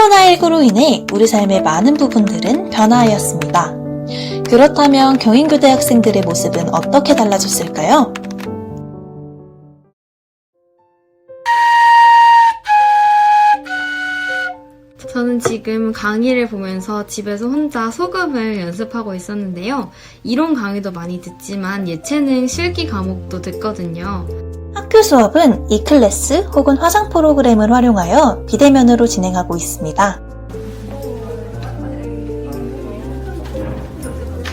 코로나19로 인해 우리 삶의 많은 부분들은 변화하였습니다. 그렇다면 경인교대 학생들의 모습은 어떻게 달라졌을까요? 저는 지금 강의를 보면서 집에서 혼자 소금을 연습하고 있었는데요. 이론 강의도 많이 듣지만 예체능 실기 과목도 듣거든요. 학교 수업은 이클래스 혹은 화상 프로그램을 활용하여 비대면으로 진행하고 있습니다.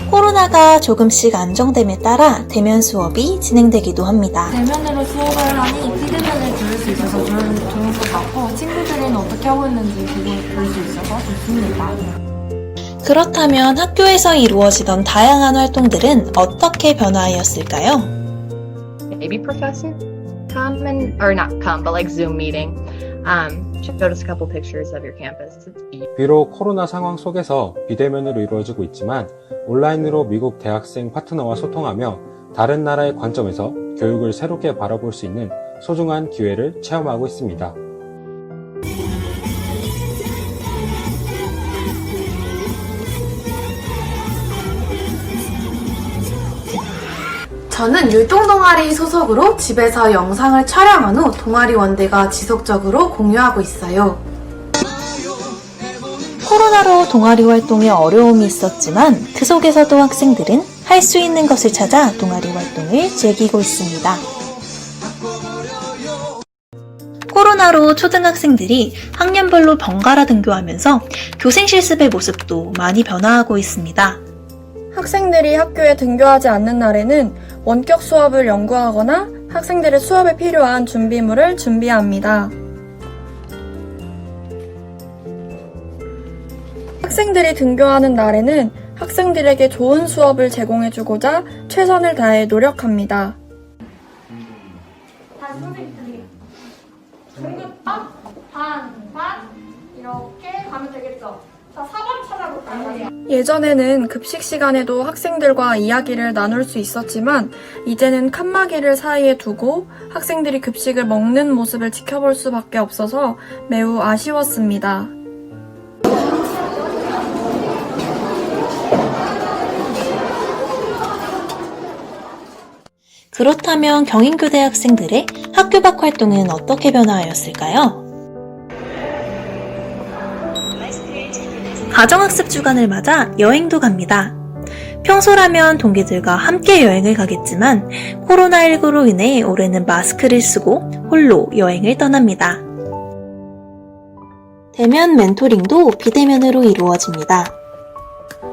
코로나가 조금씩 안정됨에 따라 대면 수업이 진행되기도 합니다. 대면으로 수업을 하니 피드백을 들을 수 있어서 좋은, 좋은 것 같고 친구들은 어떻게 하고 있는지 보고 볼 수 있어서 좋습니다. 그렇다면 학교에서 이루어지던 다양한 활동들은 어떻게 변화하였을까요? Maybe professor come and or not come but like zoom meeting um showed us a couple pictures of your campus 비록 코로나 상황 속에서 비대면으로 이루어지고 있지만 온라인으로 미국 대학생 파트너와 소통하며 다른 나라의 관점에서 교육을 새롭게 바라볼 수 있는 소중한 기회를 체험하고 있습니다. 저는 율동 동아리 소속으로 집에서 영상을 촬영한 후 동아리 원대가 지속적으로 공유하고 있어요. 코로나로 동아리 활동에 어려움이 있었지만 그 속에서도 학생들은 할 수 있는 것을 찾아 동아리 활동을 즐기고 있습니다. 코로나로 초등학생들이 학년별로 번갈아 등교하면서 교생 실습의 모습도 많이 변화하고 있습니다. 학생들이 학교에 등교하지 않는 날에는 원격 수업을 연구하거나 학생들의 수업에 필요한 준비물을 준비합니다. 학생들이 등교하는 날에는 학생들에게 좋은 수업을 제공해주고자 최선을 다해 노력합니다. 반, 반, 이렇게 가면 되겠죠? 자, 4번 찾아볼까요? 예전에는 급식 시간에도 학생들과 이야기를 나눌 수 있었지만 이제는 칸막이를 사이에 두고 학생들이 급식을 먹는 모습을 지켜볼 수밖에 없어서 매우 아쉬웠습니다. 그렇다면 경인교대 학생들의 학교 밖 활동은 어떻게 변화하였을까요? 가정학습 주간을 맞아 여행도 갑니다. 평소라면 동기들과 함께 여행을 가겠지만 코로나19로 인해 올해는 마스크를 쓰고 홀로 여행을 떠납니다. 대면 멘토링도 비대면으로 이루어집니다.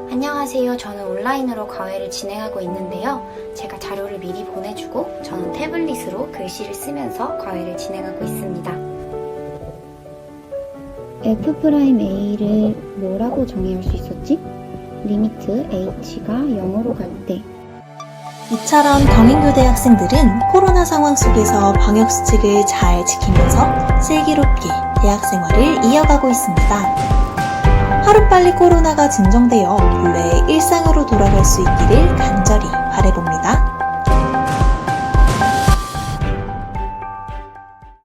안녕하세요. 저는 온라인으로 과외를 진행하고 있는데요. 제가 자료를 미리 보내주고 저는 태블릿으로 글씨를 쓰면서 과외를 진행하고 있습니다. F'A를 뭐라고 정의할 수 있었지? 리미트 H가 0으로 갈 때. 이처럼 경인교대 학생들은 코로나 상황 속에서 방역수칙을 잘 지키면서 슬기롭게 대학 생활을 이어가고 있습니다. 하루빨리 코로나가 진정되어 본래의 일상으로 돌아갈 수 있기를 간절히 바래봅니다.